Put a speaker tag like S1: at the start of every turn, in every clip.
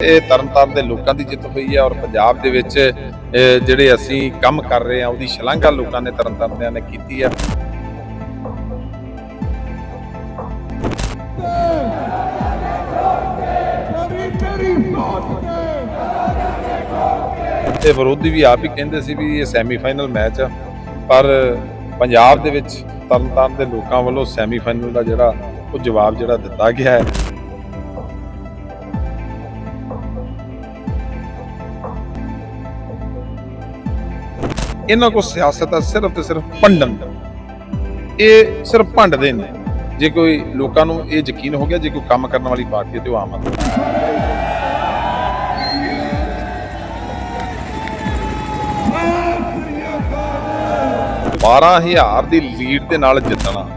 S1: ਇਹ ਤਰਨਤਾਰਨ ਦੇ ਲੋਕਾਂ ਦੀ ਜਿੱਤ ਹੋਈ ਹੈ ਔਰ ਪੰਜਾਬ ਦੇ ਵਿੱਚ ਜਿਹੜੇ ਅਸੀਂ ਕੰਮ ਕਰ ਰਹੇ ਹਾਂ, ਉਹਦੀ ਸ਼ਲਾਘਾ ਲੋਕਾਂ ਨੇ ਤਰਨਤਾਰਨਿਆਂ ਨੇ ਕੀਤੀ
S2: ਹੈ। ਤੇ
S1: ਵਿਰੋਧੀ ਵੀ ਆਪ ਹੀ ਕਹਿੰਦੇ ਸੀ ਵੀ ਇਹ ਸੈਮੀਫਾਈਨਲ ਮੈਚ ਆ, ਪਰ ਪੰਜਾਬ ਦੇ ਵਿੱਚ ਤਰਨਤਾਰਨ ਦੇ ਲੋਕਾਂ ਵੱਲੋਂ ਸੈਮੀਫਾਈਨਲ ਦਾ ਜਿਹੜਾ ਉਹ ਜਵਾਬ ਜਿਹੜਾ ਦਿੱਤਾ ਗਿਆ ਹੈ। ਇਹਨਾਂ ਕੋਲ ਸਿਆਸਤ ਆ ਸਿਰਫ ਤੇ ਸਿਰਫ ਭੰਡਣ ਦਾ। ਇਹ ਸਿਰਫ ਭੰਡਦੇ ਨੇ। ਜੇ ਕੋਈ ਲੋਕਾਂ ਨੂੰ ਇਹ ਯਕੀਨ ਹੋ ਗਿਆ, ਜੇ ਕੋਈ ਕੰਮ ਕਰਨ ਵਾਲੀ ਪਾਰਟੀ ਹੈ ਤੇ ਉਹ ਆਮ ਆਦਮੀ। ਬਾਰਾਂ ਹਜ਼ਾਰ ਦੀ ਲੀਡ ਦੇ ਨਾਲ ਜਿੱਤਣਾ।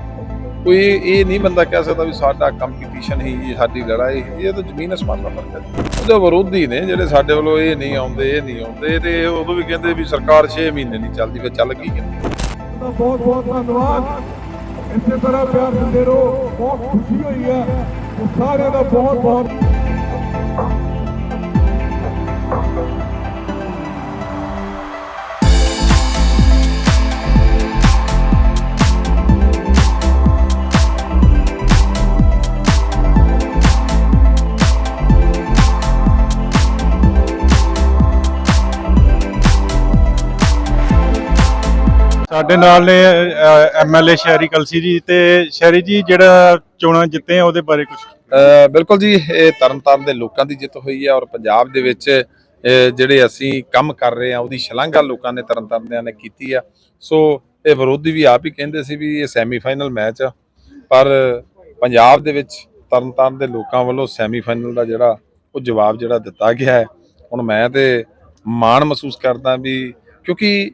S1: ਕੋਈ ਇਹ ਨਹੀਂ ਬੰਦਾ ਕਹਿ ਸਕਦਾ ਵੀ ਸਾਡਾ ਕੰਪੀਟੀਸ਼ਨ ਹੀ, ਸਾਡੀ ਲੜਾਈ ਇਹ ਤਾਂ ਜ਼ਮੀਨ ਅਸਮਾਨ ਦਾ ਫ਼ਰਕ ਹੈ। ਉਹਦੇ ਵਿਰੋਧੀ ਨੇ ਜਿਹੜੇ ਸਾਡੇ ਵੱਲੋਂ ਇਹ ਨਹੀਂ ਆਉਂਦੇ, ਇਹ ਨਹੀਂ ਆਉਂਦੇ ਤੇ ਉਦੋਂ ਵੀ ਕਹਿੰਦੇ ਵੀ ਸਰਕਾਰ 6 ਮਹੀਨੇ ਨਹੀਂ ਚੱਲਦੀ, ਫਿਰ ਚੱਲ ਕੀ ਕਹਿੰਦੇ?
S2: ਬਹੁਤ ਬਹੁਤ ਧੰਨਵਾਦ। ਇਸੇ ਤਰ੍ਹਾਂ ਪਿਆਰ ਦਿੰਦੇ ਰਹੋ ਬਹੁਤ ਖੁਸ਼ੀ ਹੋਈ ਹੈ। ਤੇ ਸਾਰਿਆਂ ਦਾ ਬਹੁਤ ਬਹੁਤ
S3: ਸਾਡੇ ਨਾਲ ਨੇ ਐਮਐਲਏ ਸ਼ਹਿਰੀ ਕਲਸੀ ਜੀ ਤੇ ਸ਼ਹਿਰੀ ਜੀ, ਜਿਹੜਾ ਚੋਣਾਂ ਜਿੱਤੇ ਆ, ਉਹਦੇ ਬਾਰੇ ਕੁਝ
S1: ਬਿਲਕੁਲ ਜੀ, ਇਹ ਤਰਨਤਾਰਨ ਦੇ ਲੋਕਾਂ ਦੀ ਜਿੱਤ ਹੋਈ ਹੈ ਔਰ ਪੰਜਾਬ ਦੇ ਵਿੱਚ ਜਿਹੜੇ ਅਸੀਂ ਕੰਮ ਕਰ ਰਹੇ ਹਾਂ ਉਹਦੀ ਸ਼ਲਾਘਾ ਲੋਕਾਂ ਨੇ ਤਰਨਤਾਰਨਿਆਂ ਨੇ ਕੀਤੀ ਆ। ਸੋ, ਇਹ ਵਿਰੋਧੀ ਵੀ ਆਪ ਹੀ ਕਹਿੰਦੇ ਸੀ ਵੀ ਇਹ ਸੈਮੀਫਾਈਨਲ ਮੈਚ ਆ, ਪਰ ਪੰਜਾਬ ਦੇ ਵਿੱਚ ਤਰਨਤਾਰਨ ਦੇ ਲੋਕਾਂ ਵੱਲੋਂ ਸੈਮੀਫਾਈਨਲ ਦਾ ਜਿਹੜਾ, ਉਹ ਜਵਾਬ ਜਿਹੜਾ ਦਿੱਤਾ ਗਿਆ ਹੈ। ਹੁਣ ਮੈਂ ਤੇ ਮਾਣ ਮਹਿਸੂਸ ਕਰਦਾ ਵੀ ਕਿਉਂਕਿ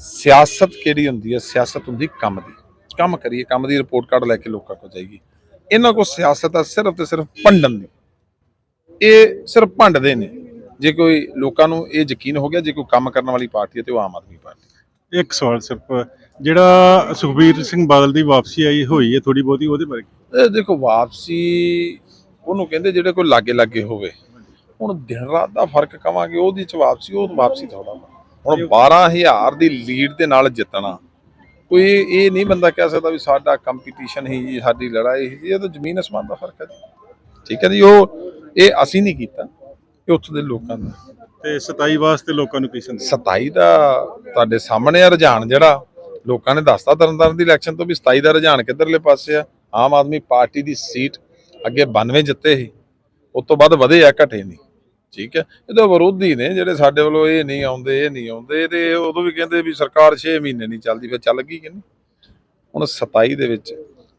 S1: ਸਿਆਸਤ ਕਿਹੜੀ ਹੁੰਦੀ ਹੈ? ਸਿਆਸਤ ਹੁੰਦੀ ਕੰਮ ਦੀ। ਕੰਮ ਕਰੀਏ ਕੰਮ ਦੀ ਰਿਪੋਰਟ ਕਾਰਡ ਲੈ ਕੇ ਲੋਕਾਂ ਕੋਲ ਜਾਏਗੀ ਇਹਨਾਂ ਕੋਲ ਸਿਆਸਤ ਆ ਸਿਰਫ ਤੇ ਸਿਰਫ ਭੰਡਣ ਦੀ। ਇਹ ਸਿਰਫ ਭੰਡਦੇ ਨੇ। ਜੇ ਕੋਈ ਲੋਕਾਂ ਨੂੰ ਇਹ ਯਕੀਨ ਹੋ ਗਿਆ ਜੇ ਕੋਈ ਕੰਮ ਕਰਨ ਵਾਲੀ ਪਾਰਟੀ ਹੈ ਤੇ ਉਹ ਆਮ ਆਦਮੀ ਪਾਰਟੀ
S3: ਇੱਕ ਸਵਾਲ ਸਿਰਫ ਜਿਹੜਾ ਸੁਖਬੀਰ ਸਿੰਘ ਬਾਦਲ ਦੀ ਵਾਪਸੀ ਆਈ ਹੋਈ ਹੈ ਥੋੜੀ ਬਹੁਤੀ ਉਹਦੇ ਬਾਰੇ?
S1: ਇਹ ਦੇਖੋ ਵਾਪਸੀ ਉਹਨੂੰ ਕਹਿੰਦੇ ਜਿਹੜੇ ਕੋਈ ਲਾਗੇ ਲਾਗੇ ਹੋਵੇ। ਹੁਣ ਦਿਨ ਰਾਤ ਦਾ ਫ਼ਰਕ ਕਵਾਂਗੇ ਉਹਦੀ ਚ ਵਾਪਸੀ ਉਹ ਵਾਪਸੀ ਥੋੜਾ ਹੁਣ 12000 ਦੀ ਲੀਡ ਦੇ ਨਾਲ ਜਿੱਤਣਾ। ਕੋਈ ਇਹ ਨਹੀਂ ਬੰਦਾ ਕਹਿ ਸਕਦਾ ਵੀ ਸਾਡਾ ਕੰਪੀਟੀਸ਼ਨ ਹੀ ਜੀ, ਸਾਡੀ ਲੜਾਈ ਹੀ ਇਹ ਤਾਂ ਜ਼ਮੀਨ ਅਸਮਾਨ ਦਾ ਫ਼ਰਕ ਹੈ ਜੀ। ਠੀਕ ਹੈ ਜੀ ਉਹ ਇਹ ਅਸੀਂ ਨਹੀਂ ਕੀਤਾ ਇਹ ਉੱਥੋਂ ਦੇ ਲੋਕਾਂ ਨੇ
S3: ਤੇ 27 ਵਾਸਤੇ ਲੋਕਾਂ ਨੂੰ ਕੀ ਸੰਦੇਸ਼?
S1: 27 ਦਾ ਤੁਹਾਡੇ ਸਾਹਮਣੇ ਆ ਰੁਝਾਨ ਜਿਹੜਾ ਲੋਕਾਂ ਨੇ ਦੱਸਤਾ ਤਰਨਤਾਰਨ ਦੀ ਇਲੈਕਸ਼ਨ ਤੋਂ ਵੀ 27 ਦਾ ਰੁਝਾਨ ਕਿੱਧਰਲੇ ਪਾਸੇ ਆ। ਆਮ ਆਦਮੀ ਪਾਰਟੀ ਦੀ ਸੀਟ ਅੱਗੇ 92 ਜਿੱਤੇ ਸੀ ਉਸ ਤੋਂ ਬਾਅਦ ਵਧੇ ਆ ਘਟੇ ਨਹੀਂ। ਠੀਕ ਹੈ? ਇਹਦੇ ਵਿਰੋਧੀ ਨੇ ਜਿਹੜੇ ਸਾਡੇ ਵੱਲੋਂ ਇਹ ਨਹੀਂ ਆਉਂਦੇ, ਇਹ ਨਹੀਂ ਆਉਂਦੇ, ਤੇ ਉਦੋਂ ਵੀ ਕਹਿੰਦੇ ਵੀ ਸਰਕਾਰ 6 ਮਹੀਨੇ ਨਹੀਂ ਚੱਲਦੀ, ਫਿਰ ਚੱਲ ਗਈ ਕਹਿੰਦੇ ਹੁਣ 27 ਦੇ ਵਿੱਚ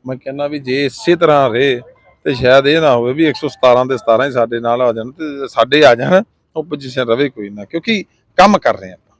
S1: ਮੈਂ ਕਹਿੰਦਾ ਵੀ ਜੇ ਇਸੇ ਤਰ੍ਹਾਂ ਰਹੇ ਤੇ ਸ਼ਾਇਦ ਇਹ ਨਾ ਹੋਵੇ ਵੀ 117 ਦੇ 17 ਹੀ ਸਾਡੇ ਨਾਲ ਆ ਜਾਣ ਤੇ ਸਾਡੇ ਆ ਜਾਣ ਉਹ ਆਪੋਜੀਸ਼ਨ ਰਵੇ ਕੋਈ ਨਾ, ਕਿਉਂਕਿ ਕੰਮ ਕਰ ਰਹੇ ਆ